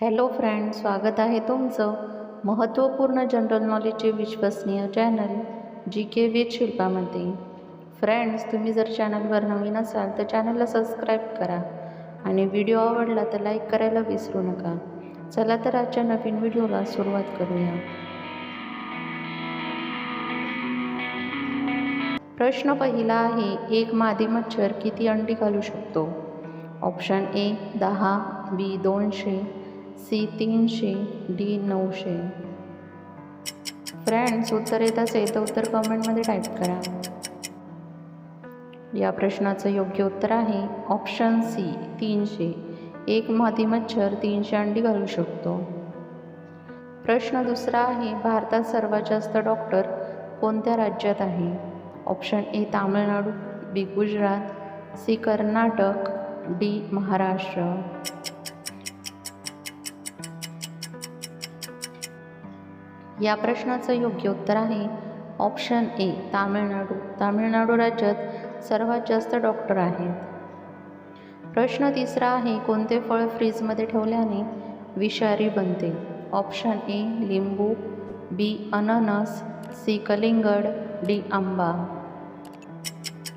Hello friend स्वागत आहे तुमचं महत्त्वपूर्ण जनरल नॉलेजचे विश्वसनीय चॅनल जी के वेद शिल्पामध्ये. फ्रेंड्स तुम्ही जर चॅनलवर नवीन असाल तर चॅनलला सबस्क्राईब करा आणि व्हिडिओ आवडला तर लाईक करायला विसरू नका. चला तर आजच्या नवीन व्हिडिओला सुरुवात करूया. प्रश्न पहिला आहे एक मादी मच्छर किती अंडी घालू शकतो? ऑप्शन ए दहा बी दोनशे सी तीनशे डी नऊशे. फ्रेंड्स उत्तर येत असेल तर उत्तर कमेंटमध्ये टाईप करा. या प्रश्नाचं योग्य उत्तर आहे. ऑप्शन सी तीनशे. एक माती मच्छर तीनशे अंडी घालू शकतो. प्रश्न दुसरा आहे भारतात सर्वात जास्त डॉक्टर कोणत्या राज्यात आहे? Option A Tamil Nadu B Gujarat C Karnataka D Maharashtra. या प्रश्नाचं योग्य उत्तर आहे. Option A Tamil Nadu. तामिळनाडू राज्यात सर्वात जास्त डॉक्टर आहेत. प्रश्न तिसरा आहे कोणते फळ फ्रीजमध्ये ठेवल्याने विषारी बनते? ऑप्शन ए लिंबू बी अननस सी कलिंगड डी आंबा.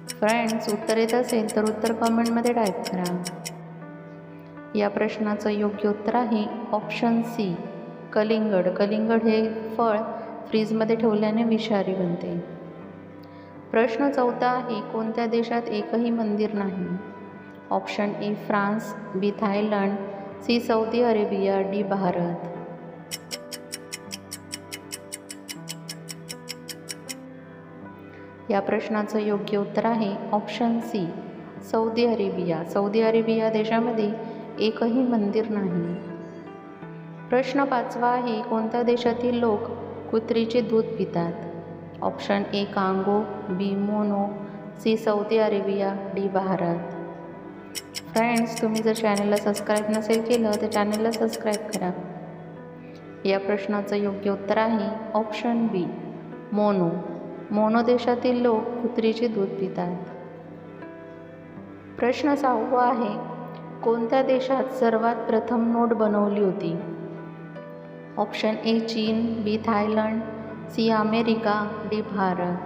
फ्रेंड्स उत्तर येत असेल तर उत्तर कमेंटमध्ये टाईप करा. या प्रश्नाचं योग्य उत्तर आहे ऑप्शन सी कलिंगड. कलिंगड हे फळ फ्रीजमध्ये ठेवल्याने विषारी बनते. प्रश्न चौथा आहे कोणत्या देशात एकही मंदिर नाही? Option A France B Thailand C Saudi Arabia D Bharat. या प्रश्नाचं योग्य उत्तर आहे option C Saudi Arabia. Saudi Arabia देशामध्ये एकही मंदिर नाही. प्रश्न पाचवा आहे कोणत्या देशातील लोक कुत्रीचे दूध पितात? Option A Congo B Mono C Saudi Arabia D Bharat. Friends तुम्ही जर चॅनलला सबस्क्राईब नसेल केलं तर चॅनलला सबस्क्राईब करा. या प्रश्नाचं योग्य उत्तर आहे ऑप्शन बी मोनो. मोनो देशातील लोक कुत्रीचे दूध पितात. प्रश्न सहावा आहे कोणत्या देशात सर्वात प्रथम नोट बनवली होती? ऑप्शन ए चीन B Thailand C America D Bharat.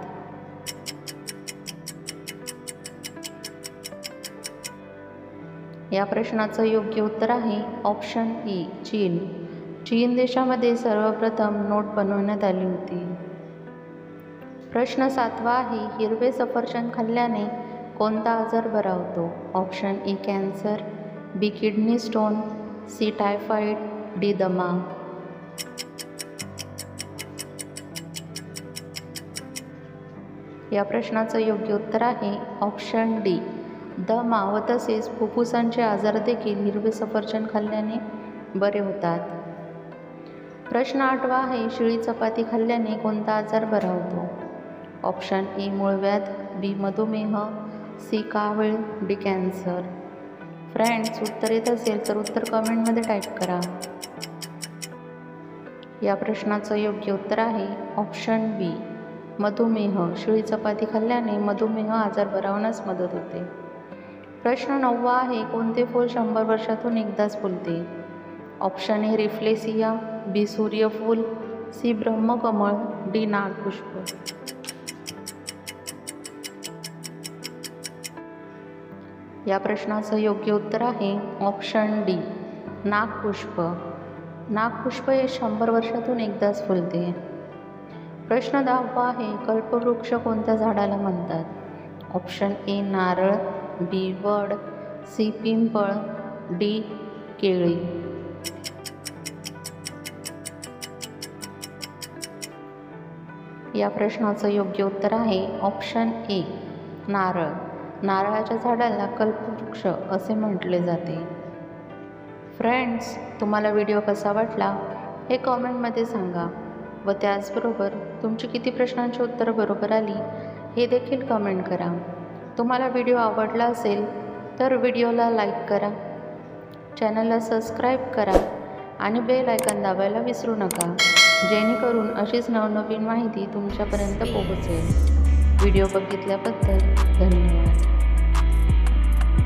या प्रश्नाचं योग्य उत्तर आहे ऑप्शन ई चीन. चीन देशामध्ये सर्वप्रथम नोट बनवण्यात आली होती. प्रश्न सातवा आहे हिरवे सफरचंद खाल्ल्याने कोणता आजार बरा होतो? Option A cancer B kidney stone C typhoid D दमा. या प्रश्नाचं योग्य उत्तर आहे ऑप्शन डी दमा व तसेच फुफ्फुसांचे आजार देखील हिरवे सफरचंद खाल्ल्याने बरे होतात. प्रश्न आठवा आहे शिळी चपाती खाल्ल्याने कोणता आजार बरा होतो? ऑप्शन ए मूळव्याध बी मधुमेह सी कावीळ डी कॅन्सर फ्रेंड्स उत्तर येत असेल तर उत्तर कमेंटमध्ये टाईप करा. या प्रश्नाचं योग्य उत्तर आहे ऑप्शन बी. मधुमेह. शिळी चपाती खाल्ल्याने मधुमेह आजार बरावण्यास मदत होते. प्रश्न नववा आहे कोणते फूल शंभर वर्षातून एकदाच फुलते? ऑप्शन ए रिफ्लेसिया बी सूर्यफूल सी ब्रह्मकमळ डी नागपुष्प. या प्रश्नाचं योग्य उत्तर आहे ऑप्शन डी नागपुष्प. नागपुष्प हे शंभर वर्षातून एकदाच फुलते. प्रश्न दहावा आहे कल्पवृक्ष कोणत्या झाडाला म्हणतात? ऑप्शन ए नारळ बी वड सी पिंपळ डी केळी. या प्रश्नाचं योग्य उत्तर आहे ऑप्शन ए नारळ. नारळाच्या झाडाला कल्पवृक्ष असे म्हटले जाते. फ्रेंड्स तुम्हाला व्हिडिओ कसा वाटला हे कॉमेंटमध्ये सांगा व त्याचबरोबर तुमची किती प्रश्नांची उत्तरं बरोबर आली हे देखील कमेंट करा. तुम्हाला व्हिडिओ आवडला असेल तर व्हिडिओला लाईक करा चॅनलला सबस्क्राईब करा आणि बेल आयकन दाबायला विसरू नका जेणेकरून अशीच नवनवीन माहिती तुमच्यापर्यंत पोहोचेल. व्हिडिओ बघितल्याबद्दल धन्यवाद.